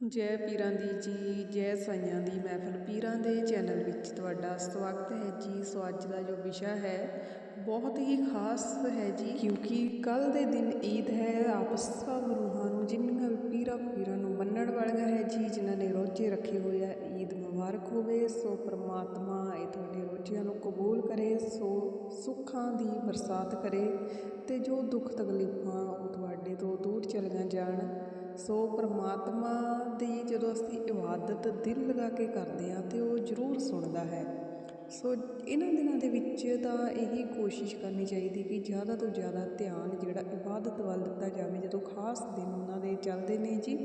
ਜੈ ਪੀਰਾਂ ਦੀ ਜੀ, ਜੈ ਸਾਈਆਂ ਦੀ ਮਹਿਫਲ ਪੀਰਾਂ ਦੇ ਚੈਨਲ ਵਿੱਚ ਤੁਹਾਡਾ ਸਵਾਗਤ ਹੈ ਜੀ। ਸੋ ਅੱਜ ਦਾ ਜੋ ਵਿਸ਼ਾ ਹੈ, ਬਹੁਤ ਹੀ ਖਾਸ ਹੈ ਜੀ, ਕਿਉਂਕਿ ਕੱਲ ਦੇ ਦਿਨ ਈਦ ਹੈ, ਆਪ ਸਭ ਰੂਹਾਂ ਨੂੰ ਜਿਨ੍ਹਾਂ ਪੀਰਾਂ ਪੀਰਾਂ ਨੂੰ ਮੰਨਣ ਵਾਲੀਆਂ ਹੈ ਜੀ, ਜਿਨ੍ਹਾਂ ਨੇ ਰੋਜ਼ੇ ਰੱਖੇ ਹੋਏ ਆ, ਈਦ ਮੁਬਾਰਕ ਹੋਵੇ, ਸੋ ਪ੍ਰਮਾਤਮਾ ਇਹ ਤੁਹਾਡੇ ਰੋਜ਼ਿਆਂ ਨੂੰ ਕਬੂਲ ਕਰੇ, ਸੋ ਸੁੱਖਾਂ ਦੀ ਬਰਸਾਤ ਕਰੇ, ਤੇ ਜੋ ਦੁੱਖ ਤਕਲੀਫਾਂ ਉਹ ਤੁਹਾਡੇ ਤੋਂ ਦੂਰ ਚਲੀਆਂ ਜਾਣ। ਸੋ ਪਰਮਾਤਮਾ ਦੀ ਜਦੋਂ ਅਸੀਂ ਇਬਾਦਤ ਦਿਲ ਲਗਾ ਕੇ ਕਰਦੇ ਹਾਂ ਤੇ ਉਹ ਜ਼ਰੂਰ ਸੁਣਦਾ ਹੈ। ਸੋ ਇਹਨਾਂ ਦਿਨਾਂ ਦੇ ਵਿੱਚ ਤਾਂ ਇਹੀ ਕੋਸ਼ਿਸ਼ ਕਰਨੀ ਚਾਹੀਦੀ ਕਿ ਜ਼ਿਆਦਾ ਤੋਂ ਜ਼ਿਆਦਾ ਧਿਆਨ ਜਿਹੜਾ ਇਬਾਦਤ ਵੱਲ ਦਿੱਤਾ ਜਾਵੇ, ਜਦੋਂ ਖਾਸ ਦਿਨ ਉਹਨਾਂ ਦੇ ਚੱਲਦੇ ਨੇ ਜੀ।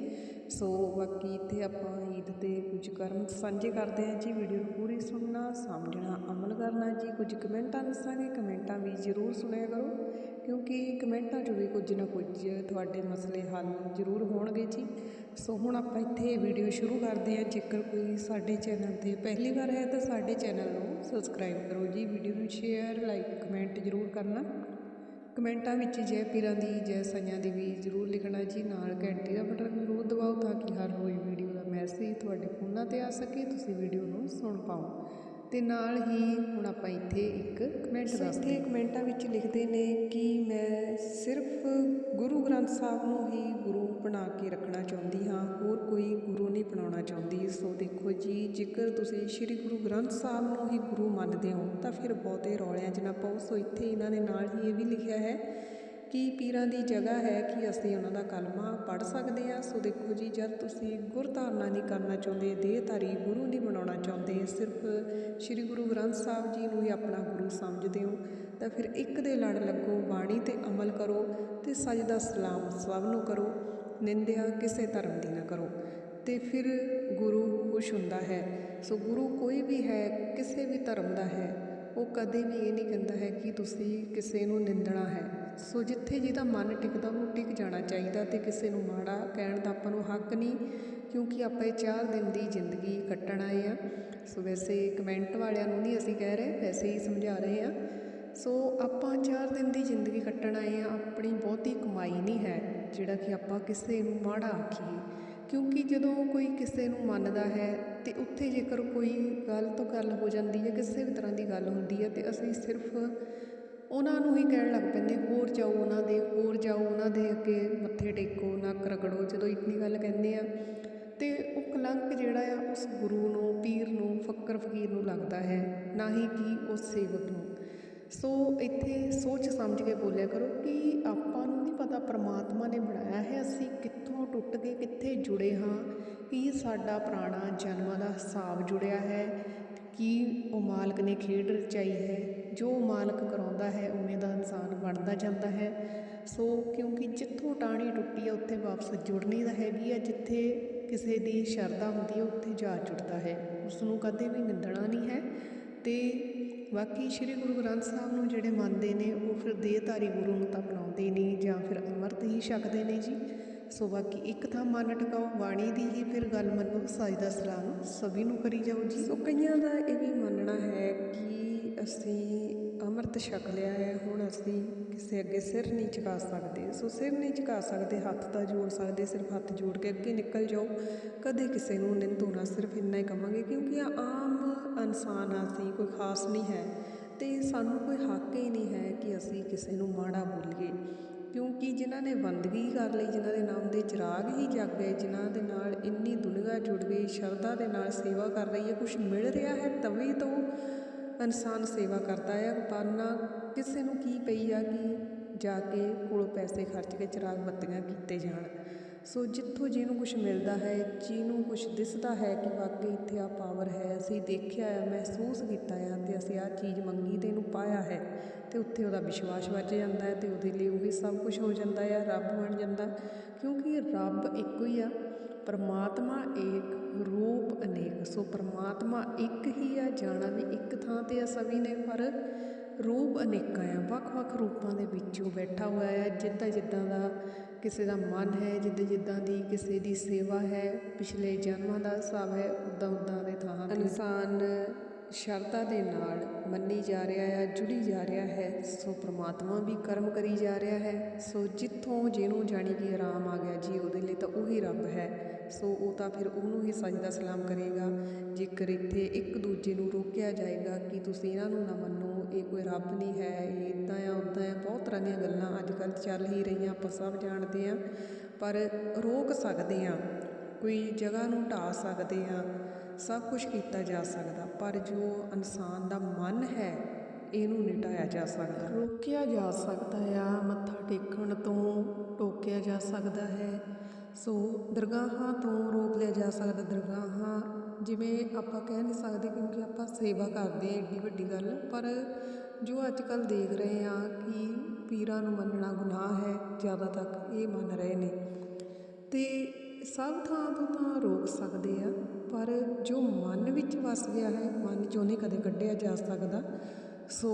ਸੋ ਬਾਕੀ ਇੱਥੇ ਆਪਾਂ ਈਦ 'ਤੇ ਕੁਝ ਕਰਮ ਸਾਂਝੇ ਕਰਦੇ ਹਾਂ ਜੀ ਵੀਡੀਓ ਨੂੰ ਪੂਰੀ ਸੁਣਨਾ ਸਮਝਣਾ ਅਮਲ ਕਰਨਾ ਜੀ। ਕੁਝ ਕਮੈਂਟਾਂ ਦੱਸਾਂਗੇ, ਕਮੈਂਟਾਂ ਵੀ ਜ਼ਰੂਰ ਸੁਣਿਆ ਕਰੋ। ਕਿਉਂਕਿ ਕਮੈਂਟਾਂ 'ਚੋਂ ਵੀ ਕੁਝ ਨਾ ਕੁਝ ਤੁਹਾਡੇ ਮਸਲੇ ਹੱਲ ਜ਼ਰੂਰ ਹੋਣਗੇ ਜੀ। ਸੋ ਹੁਣ ਆਪਾਂ ਇੱਥੇ ਵੀਡੀਓ ਸ਼ੁਰੂ ਕਰਦੇ ਹਾਂ। ਜੇਕਰ ਕੋਈ ਸਾਡੇ ਚੈਨਲ ਤੇ ਪਹਿਲੀ ਵਾਰ ਹੈ ਤਾਂ ਸਾਡੇ ਚੈਨਲ ਨੂੰ ਸਬਸਕ੍ਰਾਈਬ ਕਰੋ ਜੀ। ਵੀਡੀਓ ਨੂੰ ਸ਼ੇਅਰ, ਲਾਈਕ, ਕਮੈਂਟ ਜ਼ਰੂਰ ਕਰਨਾ। ਕਮੈਂਟਾਂ ਵਿੱਚ ਜੈ ਪੀਰਾਂ ਦੀ, ਜੈ ਸਾਈਆਂ ਦੀ ਵੀ ਜ਼ਰੂਰ ਲਿਖਣਾ ਜੀ। ਨਾਲ ਘੰਟੀ ਦਾ ਬਟਨ ਜ਼ਰੂਰ ਦਬਾਓ ਤਾਂ ਕਿ ਹਰ ਰੋਜ਼ ਵੀਡੀਓ ਦਾ ਮੈਸੇਜ ਤੁਹਾਡੇ ਫੋਨਾਂ ਤੇ ਆ ਸਕੇ। ਤੁਸੀਂ ਵੀਡੀਓ ਨੂੰ ਸੁਣ ਪਾਓ। ਤੇ ਨਾਲ ਹੀ ਹੁਣ ਆਪਾਂ ਇੱਥੇ ਇੱਕ ਕਮੈਂਟ ਦੱਸਦੇ ਹਾਂ। ਕਮੈਂਟਾਂ ਵਿੱਚ ਲਿਖਦੇ ਨੇ ਕਿ ਮੈਂ ਸਿਰਫ ਗੁਰੂ ਗ੍ਰੰਥ ਸਾਹਿਬ ਨੂੰ ਹੀ ਗੁਰੂ ਬਣਾ ਕੇ ਰੱਖਣਾ ਚਾਹੁੰਦੀ ਹਾਂ ਹੋਰ ਕੋਈ ਗੁਰੂ ਨਹੀਂ ਬਣਾਉਣਾ ਚਾਹੁੰਦੀ। ਸੋ ਦੇਖੋ ਜੀ ਜੇਕਰ ਤੁਸੀਂ ਸ੍ਰੀ ਗੁਰੂ ਗ੍ਰੰਥ ਸਾਹਿਬ ਨੂੰ ਹੀ ਗੁਰੂ ਮੰਨਦੇ ਹੋ ਤਾਂ ਫਿਰ ਬਹੁਤੇ ਰੌਲਿਆਂ 'ਚ ਨਾ ਪਾਓ। ਸੋ ਇੱਥੇ ਇਹਨਾਂ ਨੇ ਨਾਲ ਹੀ ਇਹ ਵੀ ਲਿਖਿਆ ਹੈ ਕੀ ਪੀਰਾਂ ਦੀ ਜਗ੍ਹਾ ਹੈ ਕਿ ਅਸੀਂ ਉਹਨਾਂ ਦਾ ਕਲਮਾ ਪੜ੍ਹ ਸਕਦੇ ਹਾਂ? ਸੋ ਦੇਖੋ ਜੀ, ਜਦ ਤੁਸੀਂ ਗੁਰਧਾਰਨਾ ਨਹੀਂ ਕਰਨਾ ਚਾਹੁੰਦੇ, ਦੇਹਧਾਰੀ ਗੁਰੂ ਦੀ ਬਣਾਉਣਾ ਚਾਹੁੰਦੇ, ਸਿਰਫ ਸ੍ਰੀ ਗੁਰੂ ਗ੍ਰੰਥ ਸਾਹਿਬ ਜੀ ਨੂੰ ਹੀ ਆਪਣਾ ਗੁਰੂ ਸਮਝਦੇ ਹੋ, ਤਾਂ ਫਿਰ ਇੱਕ ਦੇ ਲੜ ਲੱਗੋ, ਬਾਣੀ ਤੇ ਅਮਲ ਕਰੋ ਤੇ ਸਜਦਾ ਸਲਾਮ ਸਭ ਨੂੰ ਕਰੋ, ਨਿੰਦਿਆ ਕਿਸੇ ਧਰਮ ਦੀ ਨਾ ਕਰੋ। ਤੇ ਫਿਰ ਗੁਰੂ ਖੁਸ਼ ਹੁੰਦਾ ਹੈ। ਸੋ ਗੁਰੂ ਕੋਈ ਵੀ ਹੈ, ਕਿਸੇ ਵੀ ਧਰਮ ਦਾ ਹੈ, ਉਹ ਕਦੇ ਵੀ ਇਹ ਨਹੀਂ ਕਹਿੰਦਾ ਹੈ ਕਿ ਤੁਸੀਂ ਕਿਸੇ ਨੂੰ ਨਿੰਦਣਾ ਹੈ। ਸੋ ਜਿੱਥੇ ਜਿਹਦਾ ਮਨ ਟਿਕਦਾ ਉਹਨੂੰ ਟਿਕ ਜਾਣਾ ਚਾਹੀਦਾ ਅਤੇ ਕਿਸੇ ਨੂੰ ਮਾੜਾ ਕਹਿਣ ਦਾ ਆਪਾਂ ਨੂੰ ਹੱਕ ਨਹੀਂ, ਕਿਉਂਕਿ ਆਪਾਂ ਇਹ ਚਾਰ ਦਿਨ ਦੀ ਜ਼ਿੰਦਗੀ ਕੱਟਣ ਆਏ ਆ ਸੋ ਵੈਸੇ ਕਮੈਂਟ ਵਾਲਿਆਂ ਨੂੰ ਨਹੀਂ ਅਸੀਂ ਕਹਿ ਰਹੇ, ਵੈਸੇ ਹੀ ਸਮਝਾ ਰਹੇ ਆ ਸੋ ਆਪਾਂ ਚਾਰ ਦਿਨ ਦੀ ਜ਼ਿੰਦਗੀ ਕੱਟਣ ਆਏ ਆ ਆਪਣੀ ਬਹੁਤੀ ਕਮਾਈ ਨਹੀਂ ਹੈ, ਜਿਹੜਾ ਕਿ ਆਪਾਂ ਕਿਸੇ ਨੂੰ ਮਾੜਾ ਆਖੀਏ। ਕਿਉਂਕਿ ਜਦੋਂ ਕੋਈ ਕਿਸੇ ਨੂੰ ਮੰਨਦਾ ਹੈ ਤੇ ਉੱਥੇ ਜੇਕਰ ਕੋਈ ਗੱਲ ਤੋਂ ਗੱਲ ਹੋ ਜਾਂਦੀ ਹੈ, ਕਿਸੇ ਵੀ ਤਰ੍ਹਾਂ ਦੀ ਗੱਲ ਹੁੰਦੀ ਹੈ ਤੇ ਅਸੀਂ ਸਿਰਫ ਉਹਨਾਂ ਨੂੰ ਹੀ ਕਹਿਣ ਲੱਗ ਪੈਂਦੇ, ਹੋਰ ਜਾਓ ਉਹਨਾਂ ਦੇ, ਹੋਰ ਜਾਓ ਉਹਨਾਂ ਦੇ ਅੱਗੇ ਮੱਥੇ ਟੇਕੋ, ਨੱਕ ਰਗੜੋ, ਜਦੋਂ ਇਤਨੀ ਗੱਲ ਕਹਿੰਦੇ ਆ। ਅਤੇ ਉਹ ਕਲੰਕ ਜਿਹੜਾ ਆ, ਉਸ ਗੁਰੂ ਨੂੰ, ਪੀਰ ਨੂੰ, ਫੱਕਰ ਫਕੀਰ ਨੂੰ ਲੱਗਦਾ ਹੈ, ਨਾ ਹੀ ਕਿ ਉਸ ਸੇਵਕ ਨੂੰ। ਸੋ ਇੱਥੇ ਸੋਚ ਸਮਝ ਕੇ ਬੋਲਿਆ ਕਰੋ ਕਿ ਆਪਾਂ ਨੂੰ ਨਹੀਂ ਪਤਾ ਪ੍ਰਮਾਤਮਾ ਨੇ ਬਣਾਇਆ ਹੈ, ਅਸੀਂ ਕਿੱਥੋਂ ਟੁੱਟ ਕੇ ਕਿੱਥੇ ਜੁੜੇ ਹਾਂ, ਕੀ ਸਾਡਾ ਪੁਰਾਣਾ ਜਨਮਾਂ ਦਾ ਹਿਸਾਬ ਜੁੜਿਆ ਹੈ, ਕੀ ਉਹ ਮਾਲਕ ਨੇ ਖੇਡ ਰਚਾਈ ਹੈ। ਜੋ ਮਾਲਕ ਕਰਾਉਂਦਾ ਹੈ, ਉਵੇਂ ਦਾ ਇਨਸਾਨ ਬਣਦਾ ਜਾਂਦਾ ਹੈ। ਸੋ ਕਿਉਂਕਿ ਜਿੱਥੋਂ ਟਾਣੀ ਟੁੱਟੀ ਹੈ, ਉੱਥੇ ਵਾਪਸ ਜੁੜਨੀ ਦਾ ਹੈਗੀ ਆ ਜਿੱਥੇ ਕਿਸੇ ਦੀ ਸ਼ਰਧਾ ਹੁੰਦੀ ਹੈ, ਉੱਥੇ ਜਾ ਜੁੜਦਾ ਹੈ। ਉਸ ਨੂੰ ਕਦੇ ਵੀ ਨਿੰਦਣਾ ਨਹੀਂ ਹੈ ਤੇ ਬਾਕੀ ਸ੍ਰੀ ਗੁਰੂ ਗ੍ਰੰਥ ਸਾਹਿਬ ਨੂੰ ਜਿਹੜੇ ਮੰਨਦੇ ਨੇ, ਉਹ ਫਿਰ ਦੇਹਧਾਰੀ ਗੁਰੂ ਨੂੰ ਤਾਂ ਬਣਾਉਂਦੇ ਨਹੀਂ ਜਾਂ ਫਿਰ ਅੰਮ੍ਰਿਤ ਹੀ ਛਕਦੇ ਨੇ ਜੀ। ਸੋ ਬਾਕੀ ਇੱਕ ਥਾਂ ਮਨ ਟਿਕਾਓ ਬਾਣੀ ਦੀ ਹੀ ਫਿਰ ਗੱਲ ਮੰਨੋ ਸਾਜਦਾ ਸਲਾਮ ਸਭੀ ਨੂੰ ਕਰੀ ਜਾਓ ਜੀ। ਸੋ ਕਈਆਂ ਦਾ ਇਹ ਵੀ ਮੰਨਣਾ ਹੈ ਕਿ ਅਸੀਂ ਅੰਮ੍ਰਿਤ ਛਕ ਲਿਆ ਹੈ, ਹੁਣ ਅਸੀਂ ਕਿਸੇ ਅੱਗੇ ਸਿਰ ਨਹੀਂ ਝੁਕਾ ਸਕਦੇ। ਸੋ ਸਿਰ ਨਹੀਂ ਝੁਕਾ ਸਕਦੇ, ਹੱਥ ਤਾਂ ਜੋੜ ਸਕਦੇ, ਸਿਰਫ ਹੱਥ ਜੋੜ ਕੇ ਅੱਗੇ ਨਿਕਲ ਜਾਓ। ਕਦੇ ਕਿਸੇ ਨੂੰ ਨਿੰਦੂ ਨਾ ਸਿਰਫ ਇੰਨਾ ਹੀ ਕਵਾਂਗੇ, ਕਿਉਂਕਿ ਆਮ ਇਨਸਾਨ ਆ, ਅਸੀਂ ਕੋਈ ਖਾਸ ਨਹੀਂ ਹੈ। ਤੇ ਸਾਨੂੰ ਕੋਈ ਹੱਕ ਹੀ ਨਹੀਂ ਹੈ ਕਿ ਅਸੀਂ ਕਿਸੇ ਨੂੰ ਮਾੜਾ ਬੋਲੀਏ। ਕਿਉਂਕਿ ਜਿਨ੍ਹਾਂ ਨੇ ਬੰਦਗੀ ਕਰ ਲਈ, ਜਿਨ੍ਹਾਂ ਦੇ ਨਾਮ ਦੇ ਚਿਰਾਗ ਹੀ ਜਗ ਗਏ, ਜਿਨ੍ਹਾਂ ਦੇ ਨਾਲ ਇੰਨੀ ਦੁਨੀਆ ਜੁੜ ਗਈ, ਸ਼ਰਧਾ ਦੇ ਨਾਲ ਸੇਵਾ ਕਰ ਰਹੀ ਹੈ ਕੁਝ ਮਿਲ ਰਿਹਾ ਹੈ, ਤਵੇ ਤੋਂ ਇਨਸਾਨ ਸੇਵਾ ਕਰਦਾ ਹੈ ਵਰਨਾ ਕਿਸੇ ਨੂੰ ਕੀ ਪਈ ਆ ਕਿ ਜਾ ਕੇ ਕੋਲੋਂ ਪੈਸੇ ਖਰਚ ਕੇ ਚਿਰਾਗ ਬੱਤੀਆਂ ਕੀਤੇ ਜਾਣ। ਸੋ ਜਿੱਥੋਂ ਜਿਹਨੂੰ ਕੁਝ ਮਿਲਦਾ ਹੈ, ਜਿਹਨੂੰ ਕੁਝ ਦਿਸਦਾ ਹੈ ਕਿ ਵਾਕਈ ਇੱਥੇ ਆ ਪਾਵਰ ਹੈ, ਅਸੀਂ ਦੇਖਿਆ ਆ ਮਹਿਸੂਸ ਕੀਤਾ ਆ ਤੇ ਅਸੀਂ ਆ ਚੀਜ਼ ਮੰਗੀ ਤੇ ਇਹਨੂੰ ਪਾਇਆ ਹੈ ਤੇ ਉੱਥੇ ਉਹਦਾ ਵਿਸ਼ਵਾਸ ਵੱਜ ਜਾਂਦਾ ਹੈ ਤੇ ਉਹਦੇ ਲਈ ਉਹੀ ਸਭ ਕੁਝ ਹੋ ਜਾਂਦਾ ਆ ਰੱਬ ਬਣ ਜਾਂਦਾ। ਕਿਉਂਕਿ ਰੱਬ ਇੱਕੋ ਹੀ ਆ, ਪਰਮਾਤਮਾ ਏਕ, ਰੂਪ ਅਨੇਕ। ਸੋ ਪਰਮਾਤਮਾ ਇੱਕ ਹੀ ਆ, ਜਾਣਾ ਵੀ ਇੱਕ ਥਾਂ ਤੇ ਆ ਸਭੀ ਨੇ, ਪਰ ਰੂਪ ਅਨੇਕਾਂ ਆ, ਵੱਖ-ਵੱਖ ਰੂਪਾਂ ਦੇ ਵਿੱਚ ਉਹ ਬੈਠਾ ਹੋਇਆ ਹੈ ਜਿੱਦਾਂ ਜਿੱਦਾਂ ਦਾ ਕਿਸੇ ਦਾ ਮਨ ਹੈ, ਜਿੱਦਾਂ ਜਿੱਦਾਂ ਦੀ ਕਿਸੇ ਦੀ ਸੇਵਾ ਹੈ, ਪਿਛਲੇ ਜਨਮਾਂ ਦਾ ਹਿਸਾਬ ਹੈ, ਉਦਾਂ ਉਦਾਂ ਦੇ ਥਾਂ ਇਨਸਾਨ ਸ਼ਰਧਾ ਦੇ ਨਾਲ ਮੰਨੀ ਜਾ ਰਿਹਾ ਹੈ ਜੁੜੀ ਜਾ ਰਿਹਾ ਹੈ, ਸੋ ਪ੍ਰਮਾਤਮਾ ਵੀ ਕਰਮ ਕਰੀ ਜਾ ਰਿਹਾ ਹੈ, ਸੋ ਜਿੱਥੋਂ ਜਿਹਨੂੰ ਜਾਣੀ ਕਿ ਆਰਾਮ ਆ ਗਿਆ ਜੀ, ਉਹਦੇ ਲਈ ਤਾਂ ਉਹੀ ਰੱਬ ਹੈ, ਸੋ ਉਹ ਤਾਂ ਫਿਰ ਉਹਨੂੰ ਹੀ ਸਜਦਾ ਸਲਾਮ ਕਰੇਗਾ, ਜੇਕਰ ਇੱਥੇ ਇੱਕ ਦੂਜੇ ਨੂੰ ਰੋਕਿਆ ਜਾਏਗਾ ਕਿ ਤੁਸੀਂ ਇਹਨਾਂ ਨੂੰ ਨਾ ਮੰਨੋ ਇਹ ਕੋਈ ਰੱਬ ਨਹੀਂ ਹੈ, ਇਹ ਇੱਦਾਂ ਆ, ਉੱਦਾਂ ਆ, ਬਹੁਤ ਤਰ੍ਹਾਂ ਦੀਆਂ ਗੱਲਾਂ ਅੱਜ ਕੱਲ੍ਹ ਚੱਲ ਹੀ ਰਹੀਆਂ, ਆਪਾਂ ਸਭ ਜਾਣਦੇ ਹਾਂ। ਪਰ ਰੋਕ ਸਕਦੇ ਹਾਂ, ਕੋਈ ਜਗ੍ਹਾ ਨੂੰ ਢਾ ਸਕਦੇ ਹਾਂ, ਸਭ ਕੁਝ ਕੀਤਾ ਜਾ ਸਕਦਾ, ਪਰ ਜੋ ਇਨਸਾਨ ਦਾ ਮਨ ਹੈ, ਇਹਨੂੰ ਨਹੀਂ ਢਾਇਆ ਜਾ ਸਕਦਾ। ਰੋਕਿਆ ਜਾ ਸਕਦਾ ਆ, ਮੱਥਾ ਟੇਕਣ ਤੋਂ ਟੋਕਿਆ ਜਾ ਸਕਦਾ ਹੈ। ਸੋ ਦਰਗਾਹਾਂ ਤੋਂ ਰੋਕ ਲਿਆ ਜਾ ਸਕਦਾ, ਦਰਗਾਹਾਂ ਜਿਵੇਂ ਆਪਾਂ ਕਹਿ ਨਹੀਂ ਸਕਦੇ ਕਿਉਂਕਿ ਆਪਾਂ ਸੇਵਾ ਕਰਦੇ ਹਾਂ ਐਡੀ ਵੱਡੀ ਗੱਲ, ਪਰ ਜੋ ਅੱਜ ਕੱਲ੍ਹ ਦੇਖ ਰਹੇ ਹਾਂ ਕਿ ਪੀਰਾਂ ਨੂੰ ਮੰਨਣਾ ਗੁਨਾਹ ਹੈ, ਜ਼ਿਆਦਾ ਤੱਕ ਇਹ ਮੰਨ ਰਹੇ ਨੇ। ਅਤੇ ਸਭ ਥਾਂ ਤੋਂ ਤਾਂ ਰੋਕ ਸਕਦੇ ਆ, ਪਰ ਜੋ ਮਨ ਵਿੱਚ ਵਸ ਗਿਆ ਹੈ, ਮਨ ਚੋਂ ਨਹੀਂ ਕਦੇ ਕੱਢਿਆ ਜਾ ਸਕਦਾ। ਸੋ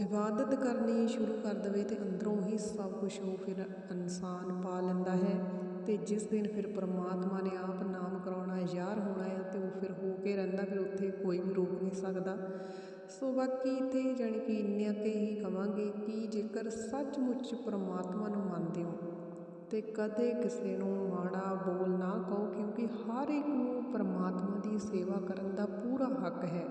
ਇਬਾਦਤ ਕਰਨੀ ਸ਼ੁਰੂ ਕਰ ਦਵੇ ਤੇ ਅੰਦਰੋਂ ਹੀ ਸਭ ਕੁਝ ਉਹ ਫਿਰ ਇਨਸਾਨ ਪਾ ਲੈਂਦਾ ਹੈ ਤੇ ਜਿਸ ਦਿਨ ਫਿਰ ਪਰਮਾਤਮਾ ਨੇ ਆਪ ਨਾਮ ਕਰਾਉਣਾ ਯਾਰ ਹੋਣਾ ਹੈ ਤੇ ਉਹ ਫਿਰ ਹੋ ਕੇ ਰਹਿੰਦਾ, ਫਿਰ ਉੱਥੇ ਕੋਈ ਵੀ ਰੋਕ ਨਹੀਂ ਸਕਦਾ। ਸੋ ਬਾਕੀ ਇੱਥੇ ਜਾਣੀ ਕਿ ਇੰਨੇ ਕੇ ਹੀ ਕਵਾਂਗੇ ਕਿ ਜੇਕਰ ਸੱਚਮੁੱਚ ਪਰਮਾਤਮਾ ਨੂੰ ਮੰਨਦੇ ਹੋ ਤੇ ਕਦੇ ਕਿਸੇ ਨੂੰ ਮਾੜਾ ਬੋਲ ਨਾ ਕਹੋ, ਕਿਉਂਕਿ ਹਰ ਇੱਕ ਨੂੰ ਪਰਮਾਤਮਾ ਦੀ ਸੇਵਾ ਕਰਨ ਦਾ ਪੂਰਾ ਹੱਕ ਹੈ।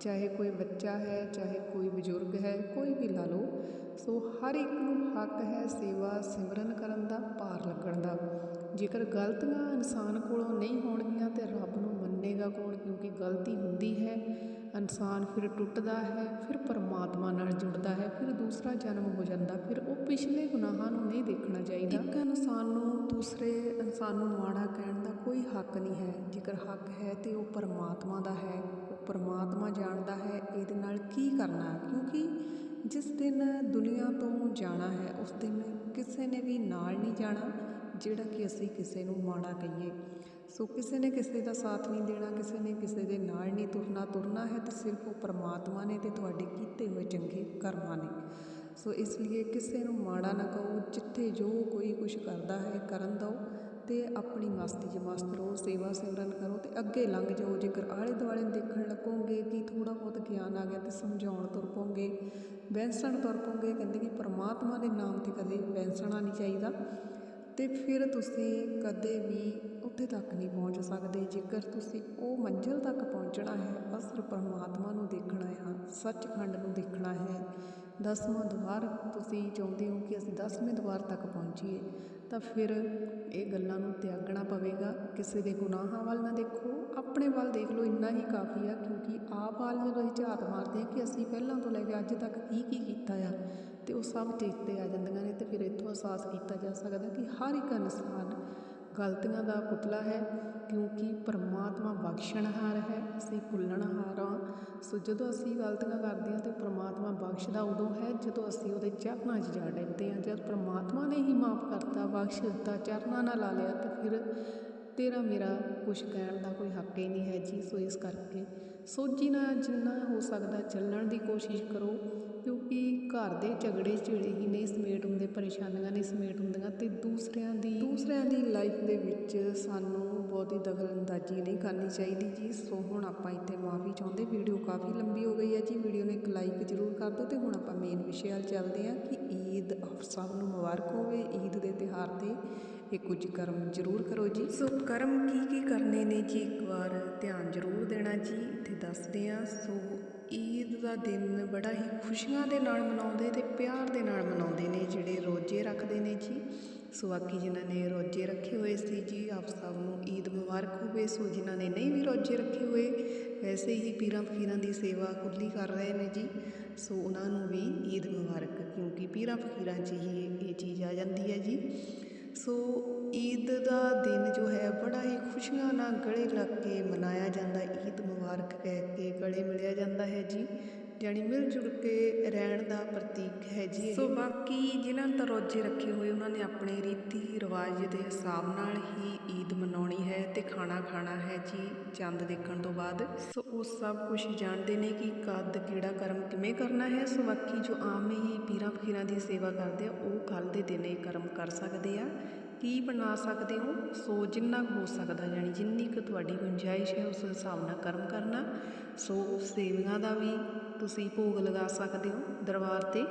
ਚਾਹੇ ਕੋਈ ਬੱਚਾ ਹੈ, ਚਾਹੇ ਕੋਈ ਬਜ਼ੁਰਗ ਹੈ, ਕੋਈ ਵੀ ਲਾ ਲਓ। ਸੋ ਹਰ ਇੱਕ ਨੂੰ ਹੱਕ ਹੈ ਸੇਵਾ ਸਿਮਰਨ ਕਰਨ ਦਾ, ਭਾਰ ਲੱਗਣ ਦਾ। ਜੇਕਰ ਗਲਤੀਆਂ ਇਨਸਾਨ ਕੋਲੋਂ ਨਹੀਂ ਹੋਣਗੀਆਂ ਤੇ ਰੱਬ ਨੂੰ ਮੰਨੇਗਾ ਕੌਣ? ਕਿਉਂਕਿ ਗਲਤੀ ਹੁੰਦੀ ਹੈ, ਇਨਸਾਨ ਫਿਰ ਟੁੱਟਦਾ ਹੈ, ਫਿਰ ਪਰਮਾਤਮਾ ਨਾਲ ਜੁੜਦਾ ਹੈ, ਫਿਰ ਦੂਸਰਾ ਜਨਮ ਹੋ ਜਾਂਦਾ, ਫਿਰ ਉਹ ਪਿਛਲੇ ਗੁਨਾਹਾਂ ਨੂੰ ਨਹੀਂ ਦੇਖਣਾ ਚਾਹੀਦਾ। ਇੱਕ ਇਨਸਾਨ ਨੂੰ ਦੂਸਰੇ ਇਨਸਾਨ ਨੂੰ ਮਾੜਾ ਕਹਿਣ ਦਾ ਕੋਈ ਹੱਕ ਨਹੀਂ ਹੈ। ਜੇਕਰ ਹੱਕ ਹੈ ਤੇ ਉਹ ਪਰਮਾਤਮਾ ਦਾ ਹੈ। ਪਰਮਾਤਮਾ ਜਾਣਦਾ ਹੈ, ਇਹਦੇ ਨਾਲ ਕੀ ਕਰਨਾ ਕਿਉਂਕਿ ਜਿਸ ਦਿਨ ਦੁਨੀਆ ਤੋਂ ਜਾਣਾ ਹੈ, ਉਸ ਦਿਨ ਕਿਸੇ ਨੇ ਵੀ ਨਾਲ ਨਹੀਂ ਜਾਣਾ, ਜਿਹੜਾ ਕਿ ਅਸੀਂ ਕਿਸੇ ਨੂੰ ਮਾੜਾ ਕਹੀਏ। ਸੋ ਕਿਸੇ ਨੇ ਕਿਸੇ ਦਾ ਸਾਥ ਨਹੀਂ ਦੇਣਾ, ਕਿਸੇ ਨੇ ਕਿਸੇ ਦੇ ਨਾਲ ਨਹੀਂ ਤੁਰਨਾ ਤੁਰਨਾ ਹੈ ਤਾਂ ਸਿਰਫ ਉਹ ਪਰਮਾਤਮਾ ਨੇ ਤੇ ਤੁਹਾਡੇ ਕੀਤੇ ਹੋਏ ਚੰਗੇ ਕਰਮਾਂ ਨੇ। ਸੋ ਇਸ ਲਈ ਕਿਸੇ ਨੂੰ ਮਾੜਾ ਨਾ ਕਹੋ, ਜਿੱਥੇ ਜੋ ਕੋਈ ਕੁਝ ਕਰਦਾ ਹੈ, ਕਰਨ ਦਿਓ। ਅਤੇ ਆਪਣੀ ਮਸਤੀ 'ਚ ਮਸਤ ਰਹੋ, ਸੇਵਾ ਸਿਮਰਨ ਕਰੋ ਅਤੇ ਅੱਗੇ ਲੰਘ ਜਾਓ। ਜੇਕਰ ਆਲੇ ਦੁਆਲੇ ਦੇਖਣ ਲੱਗੋਗੇ ਕਿ ਥੋੜ੍ਹਾ ਬਹੁਤ ਗਿਆਨ ਆ ਗਿਆ ਤੇ ਸਮਝਾਉਣ ਤੁਰ ਪੋਗੇ ਬੈਂਸਣ ਤੁਰ ਪੋਗੇ, ਕਹਿੰਦੇ ਕਿ ਪਰਮਾਤਮਾ ਦੇ ਨਾਮ ਤੇ ਕਦੇ ਬੈਂਸਣਾ ਨਹੀਂ ਚਾਹੀਦਾ ਅਤੇ ਫਿਰ ਤੁਸੀਂ ਕਦੇ ਵੀ ਉੱਥੇ ਤੱਕ ਨਹੀਂ ਪਹੁੰਚ ਸਕਦੇ। ਜੇਕਰ ਤੁਸੀਂ ਉਹ ਮੰਜ਼ਿਲ ਤੱਕ ਪਹੁੰਚਣਾ ਹੈ ਅਸਲ ਪਰਮਾਤਮਾ ਨੂੰ ਦੇਖਣਾ ਹੈ, ਸੱਚਖੰਡ ਨੂੰ ਦੇਖਣਾ ਹੈ। ਦਸਵਾਂ ਦੁਆਰ ਤੁਸੀਂ ਚਾਹੁੰਦੇ ਹੋ ਕਿ ਅਸੀਂ ਦਸਵੇਂ ਦੁਆਰ ਤੱਕ ਪਹੁੰਚੀਏ, ਤਾਂ ਫਿਰ ਇਹ ਗੱਲਾਂ ਨੂੰ ਤਿਆਗਣਾ ਪਵੇਗਾ। ਕਿਸੇ ਦੇ ਗੁਨਾਹਾਂ ਵੱਲ ਨਾ ਦੇਖੋ। ਆਪਣੇ ਵੱਲ ਦੇਖ ਲਓ, ਇੰਨਾ ਹੀ ਕਾਫੀ ਆ, ਕਿਉਂਕਿ ਆਪ ਵੱਲ ਜਦੋਂ ਅਸੀਂ ਝਾਤ ਮਾਰਦੇ ਹਾਂ ਕਿ ਅਸੀਂ ਪਹਿਲਾਂ ਤੋਂ ਲੈ ਕੇ ਅੱਜ ਤੱਕ ਕੀ ਕੀ ਕੀਤਾ ਆ, ਤੇ ਉਹ ਸਭ ਚੇਤੇ ਆ ਜਾਂਦੀਆਂ ਨੇ ਤੇ ਫਿਰ ਇੱਥੋਂ ਅਹਿਸਾਸ ਕੀਤਾ ਜਾ ਸਕਦਾ ਕਿ ਹਰ ਇੱਕ ਇਨਸਾਨ ਗਲਤੀਆਂ ਦਾ ਪੁਤਲਾ ਹੈ, ਕਿਉਂਕਿ ਪਰਮਾਤਮਾ ਬਖਸ਼ਣਹਾਰ ਹੈ, ਅਸੀਂ ਭੁੱਲਣਹਾਰ ਹਾਂ। ਸੋ ਜਦੋਂ ਅਸੀਂ ਗਲਤੀਆਂ ਕਰਦੇ ਹਾਂ ਤੇ ਪਰਮਾਤਮਾ ਬਖਸ਼ਦਾ ਉਦੋਂ ਹੈ, ਜਦੋਂ ਅਸੀਂ ਉਹਦੇ ਚਰਨਾਂ 'ਚ ਜਾ ਡਿੱਗਦੇ ਹਾਂ। ਜਦ ਪਰਮਾਤਮਾ ਨੇ ਹੀ ਮਾਫ ਕਰਤਾ, ਬਖਸ਼ ਦਿੱਤਾ, ਚਰਨਾਂ ਨਾਲ ਲਾ ਲਿਆ, ਤੇ ਫਿਰ ਤੇਰਾ ਮੇਰਾ ਕੁਝ ਕਹਿਣ ਦਾ ਕੋਈ ਹੱਕ ਹੀ ਨਹੀਂ ਹੈ ਜੀ। ਸੋ ਇਸ ਕਰਕੇ ਸੋਚੀ ਨਾਲ ਜਿੰਨਾ ਹੋ ਸਕਦਾ ਚੱਲਣ ਦੀ ਕੋਸ਼ਿਸ਼ ਕਰੋ। ਕਿਉਂਕਿ ਘਰ ਦੇ ਝਗੜੇ ਝਿੜੇ ਹੀ ਨਹੀਂ ਸਮੇਟ ਹੁੰਦੇ, ਪਰੇਸ਼ਾਨੀਆਂ ਨਹੀਂ ਸਮੇਟ ਹੁੰਦੀਆਂ ਤੇ ਦੂਸਰਿਆਂ ਦੀ ਦੂਸਰਿਆਂ ਦੀ ਲਾਈਫ ਦੇ ਵਿੱਚ ਸਾਨੂੰ ਬਹੁਤੀ ਦਖਲਅੰਦਾਜ਼ੀ ਨਹੀਂ ਕਰਨੀ ਚਾਹੀਦੀ ਜੀ। ਸੋ ਹੁਣ ਆਪਾਂ ਇੱਥੇ ਮਾਫੀ ਚਾਹੁੰਦੇ ਵੀਡੀਓ ਕਾਫੀ ਲੰਬੀ ਹੋ ਗਈ ਹੈ ਜੀ। ਵੀਡੀਓ ਨੂੰ ਇੱਕ ਲਾਈਕ ਜ਼ਰੂਰ ਕਰ ਦਿਓ ਤੇ ਹੁਣ ਆਪਾਂ ਮੇਨ ਵਿਸ਼ੇ ਵੱਲ ਚੱਲਦੇ ਹਾਂ ਕਿ ਈਦ ਆਪ ਸਭ ਨੂੰ ਮੁਬਾਰਕ ਹੋਵੇ। ਈਦ ਦੇ ਤਿਉਹਾਰ ਤੇ ਇਹ ਕੁਝ ਕਰਮ ਜ਼ਰੂਰ ਕਰੋ ਜੀ। ਸੋ ਕਰਮ ਕੀ ਕੀ ਕਰਨੇ ਨੇ ਜੀ? ਇੱਕ ਵਾਰ ਧਿਆਨ ਜ਼ਰੂਰ ਦੇਣਾ ਜੀ। ਇੱਥੇ ਦੱਸਦੇ ਹਾਂ। ਸੋ ਦਾ ਦਿਨ ਬੜਾ ਹੀ ਖੁਸ਼ੀਆਂ ਦੇ ਨਾਲ ਮਨਾਉਂਦੇ ਅਤੇ ਪਿਆਰ ਦੇ ਨਾਲ ਮਨਾਉਂਦੇ ਨੇ, ਜਿਹੜੇ ਰੋਜ਼ੇ ਰੱਖਦੇ ਨੇ ਜੀ। ਸੋ ਬਾਕੀ ਜਿਨ੍ਹਾਂ ਨੇ ਰੋਜ਼ੇ ਰੱਖੇ ਹੋਏ ਸੀ ਜੀ, ਆਪ ਸਭ ਨੂੰ ਈਦ ਮੁਬਾਰਕ ਹੋਵੇ। ਸੋ ਜਿਨ੍ਹਾਂ ਨੇ ਨਹੀਂ ਵੀ ਰੋਜ਼ੇ ਰੱਖੇ ਹੋਏ, ਵੈਸੇ ਹੀ ਪੀਰਾਂ ਫਕੀਰਾਂ ਦੀ ਸੇਵਾ ਖੁੱਲੀ ਕਰ ਰਹੇ ਨੇ ਜੀ। ਸੋ ਉਹਨਾਂ ਨੂੰ ਵੀ ਈਦ ਮੁਬਾਰਕ, ਕਿਉਂਕਿ ਪੀਰਾਂ ਫਕੀਰਾਂ 'ਚ ਹੀ ਇਹ ਚੀਜ਼ ਆ ਜਾਂਦੀ ਹੈ ਜੀ। ਸੋ ਈਦ ਦਾ ਦਿਨ ਜੋ ਹੈ ਖੁਸ਼ੀਆਂ ਗਲੇ ਲੱਗ ਕੇ ਮਨਾਇਆ ਜਾਂਦਾ, ਈਦ ਮੁਬਾਰਕ ਕਹਿ ਕੇ ਗਲੇ ਮਿਲਿਆ ਜਾਂਦਾ ਹੈ ਜੀ। ਜਾਣੀ ਮਿਲ ਜੁਲ ਕੇ ਰਹਿਣ ਦਾ ਪ੍ਰਤੀਕ ਹੈ ਜੀ ਸੋ ਬਾਕੀ ਜਿਨ੍ਹਾਂ ਤਰੋਜੇ ਰੱਖੇ ਹੋਏ ਉਹਨਾਂ ਨੇ ਆਪਣੇ ਰੀਤੀ ਰਿਵਾਜ ਦੇ ਹਿਸਾਬ ਨਾਲ ਹੀ ਈਦ ਮਨਾਉਣੀ ਹੈ ਤੇ ਖਾਣਾ ਖਾਣਾ ਹੈ ਜੀ ਚੰਦ ਦੇਖਣ ਤੋਂ ਬਾਅਦ। ਸੋ ਉਹ ਸਭ ਕੁਝ ਜਾਣਦੇ ਨੇ ਕਿ ਕਦ ਕਿਹੜਾ ਕਰਮ ਕਿਵੇਂ ਕਰਨਾ ਹੈ। ਸੋ ਬਾਕੀ ਜੋ ਆਮ ਹੀ ਪੀਰਾਂ ਫਕੀਰਾਂ ਦੀ ਸੇਵਾ ਕਰਦੇ ਆ, ਉਹ ਕੱਲ ਦੇ ਦਿਨ ਇਹ ਕਰਮ ਕਰ ਸਕਦੇ ਆ। ਕੀ ਬਣਾ ਸਕਦੇ ਹੋ? ਸੋ ਜਿੰਨਾ ਕੁ ਹੋ ਸਕਦਾ ਯਾਨੀ ਜਿੰਨੀ ਕੁ ਤੁਹਾਡੀ ਗੁੰਜਾਇਸ਼ ਹੈ, ਉਸ ਹਿਸਾਬ ਨਾਲ ਕਰਮ ਕਰਨਾ। ਸੋ ਸੇਵੀਆਂ ਦਾ ਵੀ ਤੁਸੀਂ ਭੋਗ ਲਗਾ ਸਕਦੇ ਹੋ ਦਰਬਾਰ ਤੇ,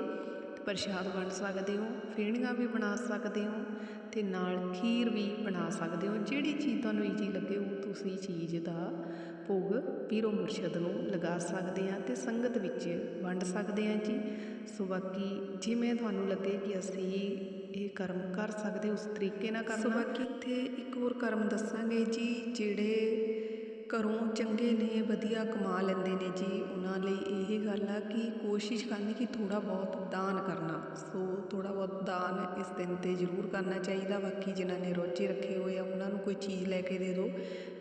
ਪ੍ਰਸ਼ਾਦ ਵੰਡ ਸਕਦੇ ਹੋ, ਫੇਣੀਆਂ ਵੀ ਬਣਾ ਸਕਦੇ ਹੋ ਤੇ ਨਾਲ ਖੀਰ ਵੀ ਬਣਾ ਸਕਦੇ ਹੋ। ਜਿਹੜੀ ਚੀਜ਼ ਤੁਹਾਨੂੰ ਈਜੀ ਲੱਗੇ ਉਹ ਤੁਸੀਂ ਚੀਜ਼ ਦਾ ਭੋਗ ਪੀਰੋ ਮੁਰਸ਼ਦ ਨੂੰ ਲਗਾ ਸਕਦੇ ਆ ਤੇ ਸੰਗਤ ਵਿੱਚ ਵੰਡ ਸਕਦੇ ਆ ਜੀ। ਸੋ ਬਾਕੀ ਜਿਵੇਂ ਤੁਹਾਨੂੰ ਲੱਗੇ ਕਿ ਅਸੀਂ ਇਹ ਕਰਮ ਕਰ ਸਕਦੇ, ਉਸ ਤਰੀਕੇ ਨਾਲ ਕਰਨਾ। ਸੋ ਬਾਕੀ ਇੱਥੇ ਇੱਕ ਹੋਰ ਕਰਮ ਦੱਸਾਂਗੇ ਜੀ, ਜਿਹੜੇ ਘਰੋਂ ਚੰਗੇ ਨੇ, ਵਧੀਆ ਕਮਾ ਲੈਂਦੇ ਨੇ ਜੀ। ਉਹਨਾਂ ਲਈ ਇਹ ਗੱਲ ਆ ਕਿ ਕੋਸ਼ਿਸ਼ ਕਰਨੀ ਕਿ ਥੋੜ੍ਹਾ ਬਹੁਤ ਦਾਨ ਕਰਨਾ। ਸੋ ਥੋੜ੍ਹਾ ਬਹੁਤ ਦਾਨ ਇਸ ਦਿਨ ਤੇ ਜ਼ਰੂਰ ਕਰਨਾ ਚਾਹੀਦਾ। ਬਾਕੀ ਜਿਨ੍ਹਾਂ ਨੇ ਰੋਜ਼ੇ ਰੱਖੇ ਹੋਏ ਆ, ਉਹਨਾਂ ਨੂੰ ਕੋਈ ਚੀਜ਼ ਲੈ ਕੇ ਦੇ ਦਿਓ।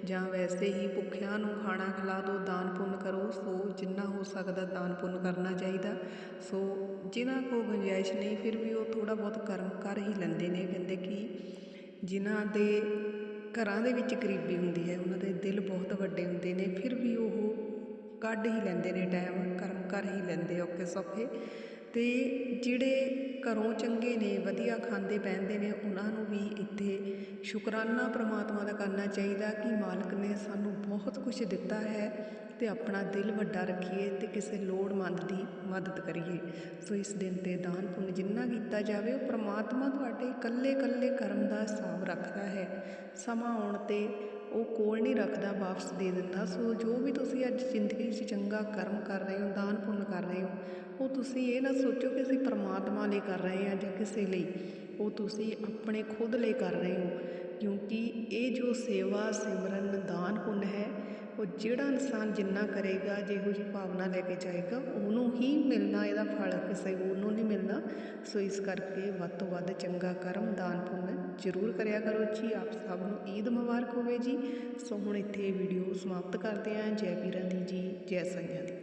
ਜਾਂ ਵੈਸੇ ਹੀ ਭੁੱਖਿਆਂ ਨੂੰ ਖਾਣਾ ਖਿਲਾ ਦਿਓ, ਦਾਨ ਪੁੰਨ ਕਰੋ। ਸੋ ਜਿੰਨਾ ਹੋ ਸਕਦਾ ਦਾਨ ਪੁੰਨ ਕਰਨਾ ਚਾਹੀਦਾ। ਸੋ ਜਿਨ੍ਹਾਂ ਕੋ ਗੁੰਜਾਇਸ਼ ਨਹੀਂ, ਫਿਰ ਵੀ ਉਹ ਥੋੜ੍ਹਾ ਬਹੁਤ ਕਰਮ ਕਰ ਹੀ ਲੈਂਦੇ ਨੇ। ਕਹਿੰਦੇ ਕਿ ਜਿਨ੍ਹਾਂ ਦੇ ਘਰਾਂ ਦੇ ਵਿੱਚ ਗਰੀਬੀ ਹੁੰਦੀ ਹੈ, ਉਹਨਾਂ ਦੇ ਦਿਲ ਬਹੁਤ ਵੱਡੇ ਹੁੰਦੇ ਨੇ, ਫਿਰ ਵੀ ਉਹ ਕੱਢ ਹੀ ਲੈਂਦੇ ਨੇ ਟਾਈਮ ਕਰਮ ਕਰ ਹੀ ਲੈਂਦੇ ਔਖੇ ਸੌਖੇ ਅਤੇ ਜਿਹੜੇ ਘਰੋਂ ਚੰਗੇ ਨੇ, ਵਧੀਆ ਖਾਂਦੇ ਪਹਿਨਦੇ ਨੇ, ਉਹਨਾਂ ਨੂੰ ਵੀ ਇੱਥੇ ਸ਼ੁਕਰਾਨਾ ਪ੍ਰਮਾਤਮਾ ਦਾ ਕਰਨਾ ਚਾਹੀਦਾ ਕਿ ਮਾਲਕ ਨੇ ਸਾਨੂੰ ਬਹੁਤ ਕੁਝ ਦਿੱਤਾ ਹੈ ਤੇ ਆਪਣਾ ਦਿਲ ਵੱਡਾ ਰੱਖੀਏ ਤੇ ਕਿਸੇ ਲੋੜਵੰਦ ਦੀ ਮਦਦ ਕਰੀਏ। ਸੋ ਇਸ ਦਿਨ ਤੇ ਦਾਨ ਪੁੰਨ ਜਿੰਨਾ ਕੀਤਾ ਜਾਵੇ, ਉਹ ਪ੍ਰਮਾਤਮਾ ਤੁਹਾਡੇ ਇਕੱਲੇ ਇਕੱਲੇ ਕਰਮ ਦਾ ਹਿਸਾਬ ਰੱਖਦਾ ਹੈ। ਸਮਾਂ ਆਉਣ ਤੇ ਉਹ ਕੋਲ ਨਹੀਂ ਰੱਖਦਾ, ਵਾਪਸ ਦੇ ਦਿੰਦਾ। ਸੋ ਜੋ ਵੀ ਤੁਸੀਂ ਅੱਜ ਜ਼ਿੰਦਗੀ 'ਚ ਚੰਗਾ ਕਰਮ ਕਰ ਰਹੇ ਹੋ, ਦਾਨ ਪੁੰਨ ਕਰ ਰਹੇ ਹੋ ਉਹ ਤੁਸੀਂ ਇਹ ਨਾ ਸੋਚੋ ਕਿ ਅਸੀਂ ਪਰਮਾਤਮਾ ਲਈ ਕਰ ਰਹੇ ਹਾਂ ਜਾਂ ਕਿਸੇ ਲਈ, ਉਹ ਤੁਸੀਂ ਆਪਣੇ ਖੁਦ ਲਈ ਕਰ ਰਹੇ ਹੋ। ਕਿਉਂਕਿ ਇਹ ਜੋ ਸੇਵਾ, ਸਿਮਰਨ, ਦਾਨ ਪੁੰਨ ਹੈ, ਉਹ ਜਿਹੜਾ ਇਨਸਾਨ ਜਿੰਨਾ ਕਰੇਗਾ, ਜਿਹੋ ਜਿਹੀ ਭਾਵਨਾ ਲੈ ਕੇ ਜਾਏਗਾ, ਉਹਨੂੰ ਹੀ ਮਿਲਣਾ ਇਹਦਾ ਫਲ ਕਿਸੇ ਹੋਰ ਨੂੰ ਨਹੀਂ ਮਿਲਣਾ। ਸੋ ਇਸ ਕਰਕੇ ਵੱਧ ਤੋਂ ਵੱਧ ਚੰਗਾ ਕਰਮ, ਦਾਨ ਪੁੰਨ ਜ਼ਰੂਰ ਕਰਿਆ ਕਰੋ ਜੀ। ਆਪ ਸਭ ਨੂੰ ਈਦ ਮੁਬਾਰਕ ਹੋਵੇ ਜੀ। ਸੋ ਹੁਣ ਇੱਥੇ ਵੀਡੀਓ ਸਮਾਪਤ ਕਰਦੇ ਹਾਂ। ਜੈ ਪੀਰਾਂ ਦੀ ਜੀ, ਜੈ ਸਾਈਆਂ ਦੀ।